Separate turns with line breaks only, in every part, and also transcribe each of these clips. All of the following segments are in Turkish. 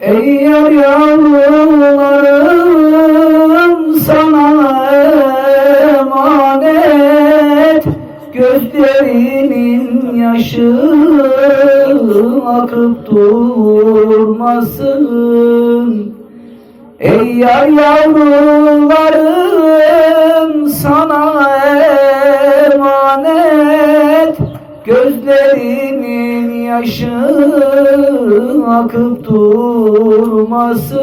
Ey yar yavrularım sana emanet. Gözlerinin yaşı akıp durmasın. Ey yar yavrularım Gözlerinin yaşı akıp durmasın.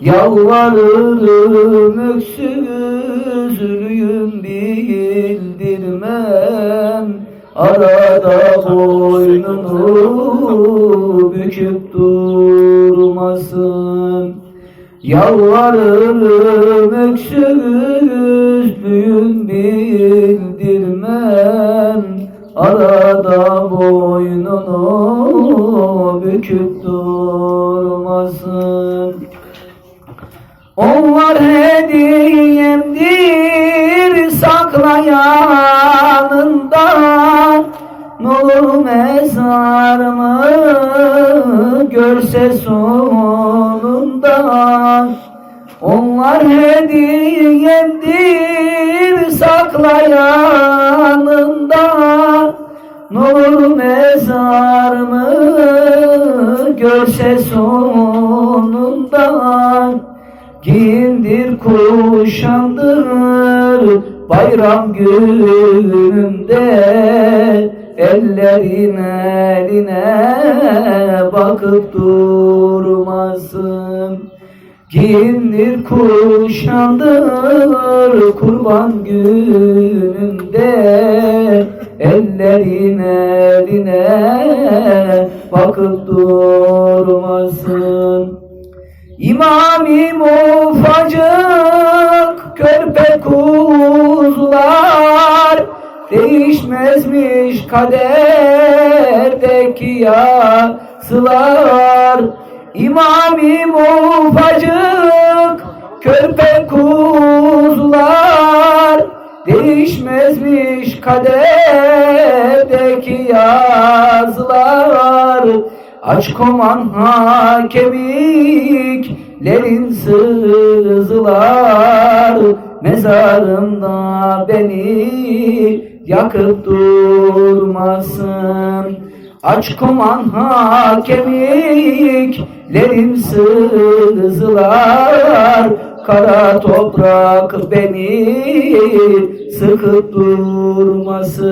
Yalvarırım öksüzlüğüm bildirmem. Arada boynunu büküp durmasın. Yalvarırım öksüzlüğüm bildirmem Arada boynunu büküp durmasın. Onlar hediyemdir saklayanından Nur mezarımı görse sonunda? Onlar hediyemdir saklayanından Nur mezarımı görse sonunda Giyindir kuşandır bayram gününde Ellerin eline bakıp durmasın. Giyindir kuşandır kurban gününde Ellerin eline bakıp durmasın. İmamim ufacık körpe kuzular Değişmezmiş kaderdeki yazılar İmamim ufacık körpe kuzular Değişmezmiş kaderdeki yazılar. Aç koman ha kemiklerin sızılar. Mezarımda beni yakıp durmasın. Aç koman ha kemiklerim sızılar Kara toprak beni sıkıp durmasın